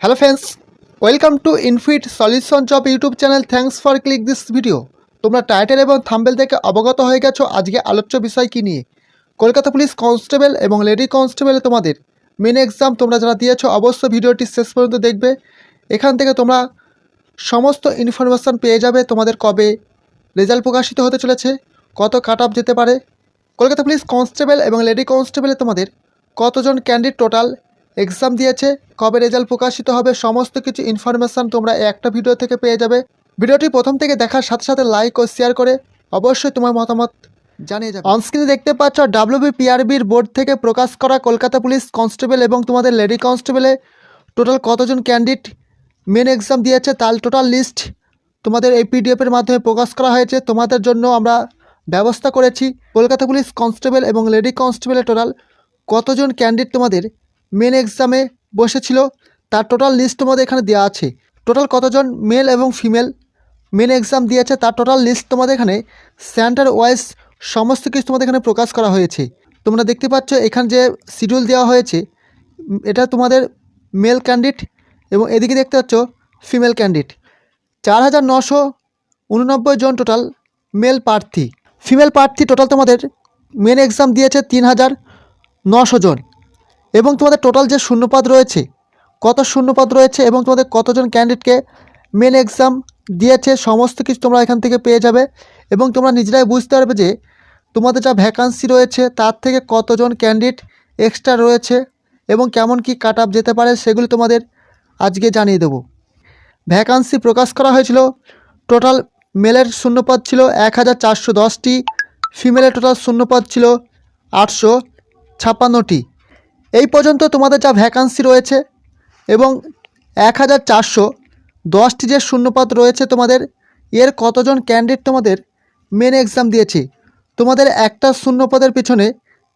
Hello friends welcome to infit solution job YouTube channel thanks for click this video তোমরা title এবং thumbnail থেকে অবগত হয়ে গেছো আজকে আলোচ্য বিষয় কী নিয়ে। কলকাতা পুলিশ কনস্টেবল এবং লেডি কনস্টেবলে তোমাদের। মেন এক্সাম তোমরা যারা দিয়েছ অবশ্যই ভিডিওটি শেষ পর্যন্ত দেখবে। এখান থেকে তোমরা সমস্ত ইনফরমেশান পেয়ে যাবে তোমাদের কবে রেজাল্ট প্রকাশিত হতে চলেছে, কত কাট যেতে পারে। কলকাতা পুলিশ কনস্টেবল এবং লেডি কনস্টেবলে তোমাদের কতজন ক্যান্ডিডেট টোটাল এক্সাম দিয়েছে, কবে রেজাল্ট প্রকাশিত হবে, সমস্ত কিছু ইনফরমেশান তোমরা একটা ভিডিও থেকে পেয়ে যাবে। ভিডিওটি প্রথম থেকে দেখার সাথে সাথে লাইক ও শেয়ার করে অবশ্যই তোমার মতামত জানিয়ে যাবে। অনস্ক্রিনে দেখতে পাচ্ছ ডাব্লিউবি পিআরবির বোর্ড থেকে প্রকাশ করা কলকাতা পুলিশ কনস্টেবল এবং তোমাদের লেডি কনস্টেবলে টোটাল কতজন ক্যান্ডিডেট মেন এক্সাম দিয়েছে তার টোটাল লিস্ট তোমাদের এই পিডিএফের মাধ্যমে প্রকাশ করা হয়েছে। তোমাদের জন্য আমরা ব্যবস্থা করেছি। কলকাতা পুলিশ কনস্টেবল এবং লেডি কনস্টেবলের টোটাল কতজন ক্যান্ডিডেট তোমাদের মেন এক্সামে বসেছিল, তার টোটাল লিস্ট তোমাদের এখানে দেওয়া আছে। টোটাল কতজন মেল এবং ফিমেল মেন এক্সাম দিয়েছে, তার টোটাল লিস্ট তোমাদের এখানে সেন্টার ওয়াইজ সমস্ত কিছু তোমাদের এখানে প্রকাশ করা হয়েছে। তোমরা দেখতে পাচ্ছ, এখানে যে শিডিউল দেওয়া হয়েছে, এটা তোমাদের মেল ক্যান্ডিডেট এবং এদিকে দেখতে পাচ্ছ ফিমেল ক্যান্ডিডেট চার হাজার নশো উননব্বই জন টোটাল মেল প্রার্থী। ফিমেল প্রার্থী টোটাল তোমাদের মেন এক্সাম দিয়েছে তিন হাজার নশো জন। এবং তোমাদের টোটাল যে শূন্যপদ রয়েছে, কত শূন্যপদ রয়েছে এবং তোমাদের কতজন ক্যান্ডিডেটকে মেন এক্সাম দিয়েছে, সমস্ত কিছু তোমরা এখান থেকে পেয়ে যাবে এবং তোমরা নিজেরাই বুঝতে পারবে যে তোমাদের যা ভ্যাকান্সি রয়েছে, তার থেকে কতজন ক্যান্ডিডেট এক্সট্রা রয়েছে এবং কেমন কি কাট আপ যেতে পারে সেগুলি তোমাদের আজকে জানিয়ে দেবো। ভ্যাকান্সি প্রকাশ করা হয়েছিল টোটাল মেলের শূন্যপদ ছিল এক হাজার চারশো দশটি ফিমেলের টোটাল শূন্যপদ ছিল আটশো ছাপ্পান্নটি। এই পর্যন্ত তোমাদের যা ভ্যাকান্সি রয়েছে এবং এক হাজার চারশো দশটি যে শূন্যপদ রয়েছে তোমাদের, এর কতজন ক্যান্ডিডেট তোমাদের মেন এক্সাম দিয়েছে? তোমাদের একটা শূন্যপদের পিছনে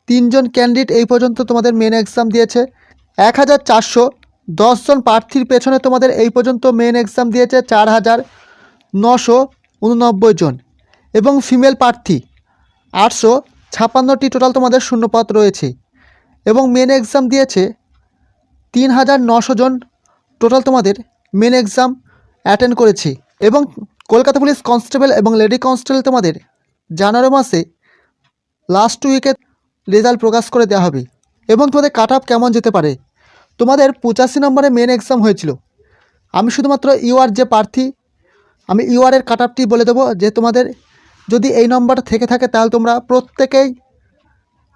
তিনজন ক্যান্ডিডেট এই পর্যন্ত তোমাদের মেন এক্সাম দিয়েছে। এক হাজার চারশো দশজন প্রার্থীর পেছনে তোমাদের এই পর্যন্ত মেন এক্সাম দিয়েছে চার হাজার নশো উননব্বই জন। এবং ফিমেল প্রার্থী আটশো ছাপান্নটি টোটাল তোমাদের শূন্যপদ রয়েছে। এবং মেন এক্সাম দিয়েছে তিন হাজার নশো জন। টোটাল তোমাদের মেন এক্সাম অ্যাটেন্ড করেছে। এবং কলকাতা পুলিশ কনস্টেবল এবং লেডি কনস্টেবল তোমাদের জানুয়ারি মাসে লাস্ট উইকে রেজাল্ট প্রকাশ করে দেওয়া হবে। এবং তোমাদের কাট আপ কেমন যেতে পারে? তোমাদের পঁচাশি নম্বরে মেন এক্সাম হয়েছিল। আমি শুধুমাত্র ইউআর যে প্রার্থী, আমি ইউআরের কাট আপটি বলে দেবো যে তোমাদের যদি এই নম্বরটা থেকে থাকে তাহলে তোমরা প্রত্যেকেই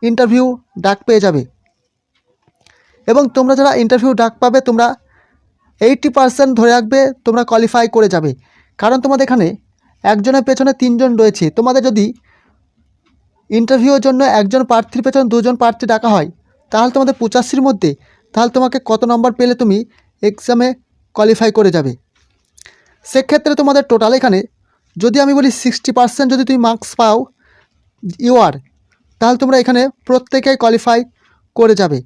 ইন্টারভিউ ডাক পেয়ে যাবে। এবং তোমরা যারা ইন্টারভিউ ডাক পাবে, তোমরা এইটটি পার্সেন্ট ধরে রাখবে, তোমরা কোয়ালিফাই করে যাবে। কারণ তোমাদের এখানে একজনের পেছনে তিনজন রয়েছে। তোমাদের যদি ইন্টারভিউর জন্য একজন প্রার্থীর পেছনে দুজন প্রার্থী ডাকা হয়, তাহলে তোমাদের পঁচাশির মধ্যে, তাহলে তোমাকে কত নম্বর পেলে তুমি এক্সামে কোয়ালিফাই করে যাবে। সেক্ষেত্রে তোমাদের টোটাল এখানে, যদি আমি বলি সিক্সটি পার্সেন্ট যদি তুমি মার্কস পাও ইউআর তাহলে তোমরা এখানে প্রত্যেকেই কোয়ালিফাই করে যাবে।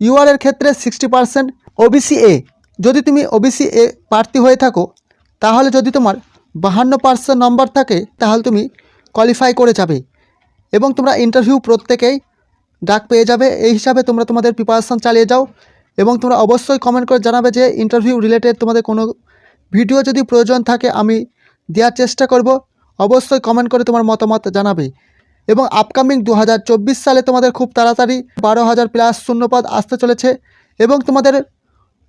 ইউআর ইউআরের ক্ষেত্রে সিক্সটি পার্সেন্ট ওবিসি এ যদি তুমি ওবিসি এ প্রার্থী হয়ে থাকো, তাহলে যদি তোমার বাহান্ন পার্সেন্ট নম্বর থাকে, তাহলে তুমি কোয়ালিফাই করে যাবে এবং তোমরা ইন্টারভিউ প্রত্যেকেই ডাক পেয়ে যাবে। এই হিসাবে তোমরা তোমাদের প্রিপারেশান চালিয়ে যাও এবং তোমরা অবশ্যই কমেন্ট করে জানাবে যে ইন্টারভিউ রিলেটেড তোমাদের কোনো ভিডিও যদি প্রয়োজন থাকে, আমি দেওয়ার চেষ্টা করব। অবশ্যই কমেন্ট করে তোমার মতামত জানাবে। এবং আপকামিং দু হাজার চব্বিশ সালে তোমাদের খুব তাড়াতাড়ি বারো হাজার প্লাস শূন্যপদ আসতে চলেছে এবং তোমাদের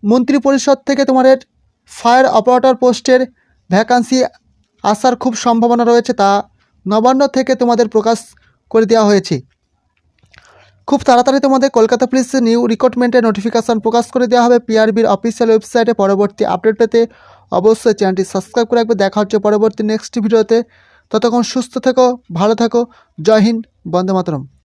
মন্ত্রী পরিষদ থেকে তোমাদের ফায়ার অপারেটর পোস্টের ভ্যাকান্সি আসার খুব সম্ভাবনা রয়েছে তা নবান্ন থেকে তোমাদের প্রকাশ করে দেওয়া হয়েছে। খুব তাড়াতাড়ি তোমাদের কলকাতা পুলিশের নিউ রিক্রুটমেন্টের নোটিফিকেশান প্রকাশ করে দেওয়া হবে। পিআরবির অফিসিয়াল ওয়েবসাইটে পরবর্তী আপডেট পেতে অবশ্যই চ্যানেলটি সাবস্ক্রাইব করে রাখবে। দেখা হচ্ছে পরবর্তী নেক্সট ভিডিওতে ততক্ষণ সুস্থ থেকো ভালো থেকো। জয় হিন্দ বন্দে মাতরম।